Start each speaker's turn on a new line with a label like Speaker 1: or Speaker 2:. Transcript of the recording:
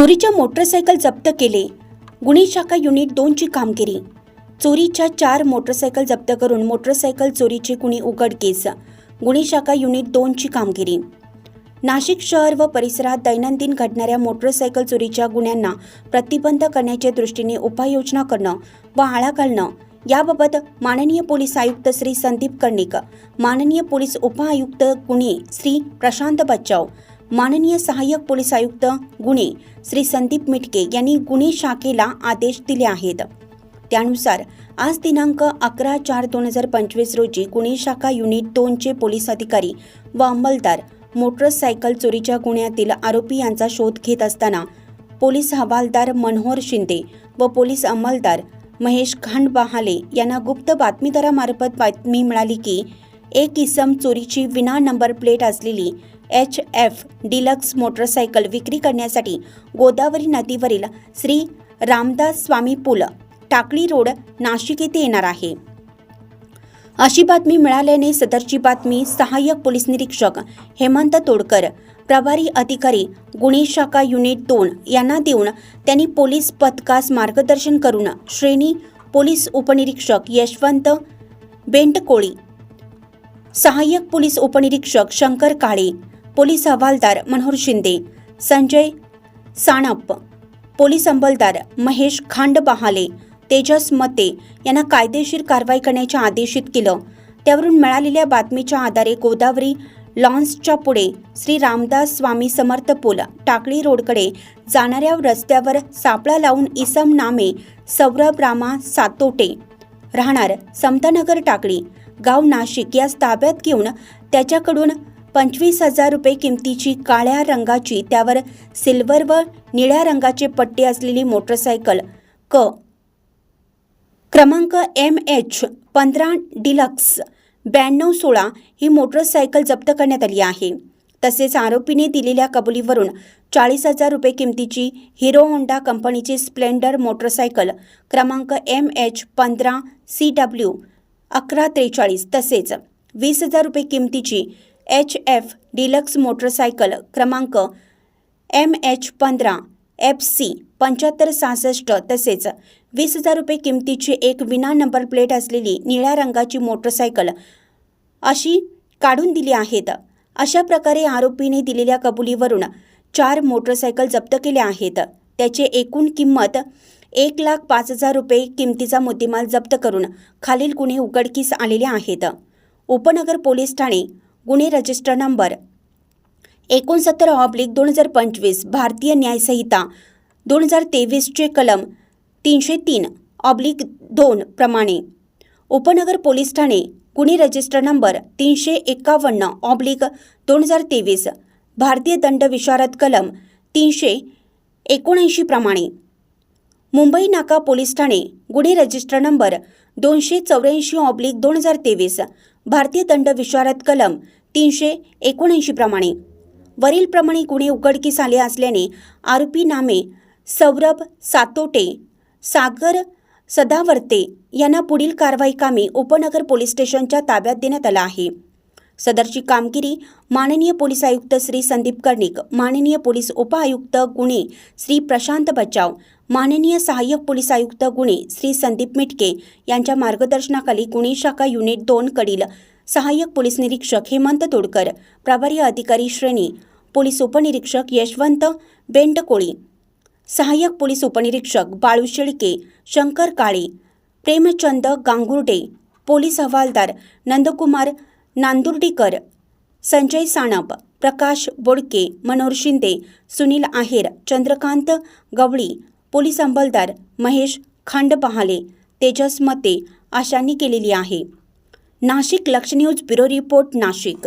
Speaker 1: चोरीच्या मोटरसायकल जप्त केले. गुन्हे शाखा युनिट दोनची कामगिरी. चोरीच्या चार मोटरसायकल जप्त करून मोटरसायकल चोरीचे गुन्हे उघडकीस गुन्हे शाखा युनिट दोनची कामगिरी. नाशिक शहर व परिसरात दैनंदिन घडणाऱ्या मोटरसायकल चोरीच्या गुन्ह्यांना प्रतिबंध करण्याच्या दृष्टीने उपाययोजना करणं व आळा घालणं याबाबत माननीय पोलीस आयुक्त श्री संदीप कर्णिक माननीय पोलीस उपआयुक्त गुन्हे श्री प्रशांत बच्चाव माननीय सहाय्यक पोलीस आयुक्त गुन्हे श्री संदीप मिटके यांनी गुन्हे शाखेला आदेश दिले आहेत. त्यानुसार आज दिनांक अकरा चार दोन हजार पंचवीस रोजी गुन्हे शाखा युनिट दोनचे पोलीस अधिकारी व अंमलदार मोटरसायकल चोरीच्या गुन्ह्यातील आरोपी यांचा शोध घेत असताना पोलीस हवालदार मनोहर शिंदे व पोलीस अंमलदार महेश खांडबहाले यांना गुप्त बातमीदारामार्फत बातमी मिळाली की एक इसम चोरीची विना नंबर प्लेट असलेली एच एफ डिलक्स मोटरसायकल विक्री करण्यासाठी गोदावरी नदीवरील श्री रामदास स्वामी पूल टाकळी रोड नाशिक येथे येणार आहे. अशी बातमी मिळाल्याने सदरची बातमी सहाय्यक पोलीस निरीक्षक हेमंत तोडकर प्रभारी अधिकारी गुन्हे शाखा युनिट दोन यांना देऊन त्यांनी पोलीस पथकास मार्गदर्शन करून श्रेणी पोलीस उपनिरीक्षक यशवंत बेंटकोळी सहाय्यक पोलीस उपनिरीक्षक शंकर काळे पोलीस हवालदार मनोहर शिंदे संजय साणप पोलीस अंमलदार महेश खांडबहाले तेजस मते यांना कायदेशीर कारवाई करण्याचे आदेशित केलं. त्यावरून मिळालेल्या बातमीच्या आधारे गोदावरी लॉन्सच्या पुढे श्री रामदास स्वामी समर्थ पूल टाकळी रोडकडे जाणाऱ्या रस्त्यावर सापळा लावून इसम नामे सौरभ रामा सातोटे राहणार समतानगर टाकळी गाव नाशिक यास ताब्यात घेऊन त्याच्याकडून पंचवीस हजार रुपये किमतीची काळ्या रंगाची त्यावर सिल्वर व निळ्या रंगाचे पट्टे असलेली मोटरसायकल. क. क्रमांक एम एच पंधरा डिलक्स ब्याण्णव सोळा ही मोटरसायकल जप्त करण्यात आली आहे. तसेच आरोपीने दिलेल्या कबुलीवरून चाळीस हजार रुपये किमतीची हिरो होंडा कंपनीची स्प्लेंडर मोटरसायकल क्रमांक एम एच पंधरा सी डब्ल्यू अकरा त्रेचाळीस तसेच वीस हजार रुपये किमतीची एच एफ डिलक्स मोटरसायकल क्रमांक एम एच पंधरा एफ सी पंच्याहत्तर सहासष्ट तसेच वीस हजार रुपये किमतीची एक विना नंबर प्लेट असलेली निळ्या रंगाची मोटरसायकल अशी काढून दिली आहेत. अशा प्रकारे आरोपीने दिलेल्या कबुलीवरून चार मोटरसायकल जप्त केल्या आहेत. त्याची एकूण किंमत एक लाख पाच हजार रुपये किमतीचा मुद्देमाल जप्त करून खालील गुन्हे उघडकीस आलेले आहेत. उपनगर पोलीस ठाणे गुन्हे रजिस्टर नंबर एकोणसत्तर ऑब्लिक दोन हजार पंचवीस भारतीय न्यायसंहिता दोन हजार तेवीसचे कलम तीनशे तीन ऑब्लिक दोन प्रमाणे. उपनगर पोलीस ठाणे गुन्हे रजिस्टर नंबर तीनशे एकावन्न ऑब्लिक दोन हजार तेवीस भारतीय दंड विशारद कलम तीनशे एकोणऐंशी प्रमाणे. मुंबई नाका पोलीस ठाणे गुन्हे रजिस्टर नंबर दोनशे चौऱ्याऐंशी ऑब्लिक दोन हजार तेवीस भारतीय दंड विशारद कलम तीनशे एकोणऐंशी प्रमाणे. वरीलप्रमाणे गुन्हे उघडकीस आले असल्याने आरोपी नामे सौरभ सातोटे सागर सदावर्ते यांना पुढील कारवाई कामी उपनगर पोलीस स्टेशनच्या ताब्यात देण्यात आला आहे. सदरची कामगिरी माननीय पोलीस आयुक्त श्री संदीप कर्णिक माननीय पोलीस उपआयुक्त गुन्हे श्री प्रशांत बचाव माननीय सहाय्यक पोलीस आयुक्त गुन्हे श्री संदीप मिटके यांच्या मार्गदर्शनाखाली गुन्हे शाखा युनिट दोन कडील सहाय्यक पोलीस निरीक्षक हेमंत तोडकर प्रभारी अधिकारी श्रेणी पोलीस उपनिरीक्षक यशवंत बेंडकोळी सहाय्यक पोलीस उपनिरीक्षक बाळू शेळके शंकर काळे प्रेमचंद गांगुर्डे पोलीस हवालदार नंदकुमार नांदुर्डीकर संजय साणप प्रकाश बोडके मनोहर शिंदे सुनील आहेर चंद्रकांत गवळी पोलीस अंमलदार महेश खांडपहाले तेजस मते आशांनी केलेली आहे. नाशिक लक्ष न्यूज ब्युरो रिपोर्ट नाशिक.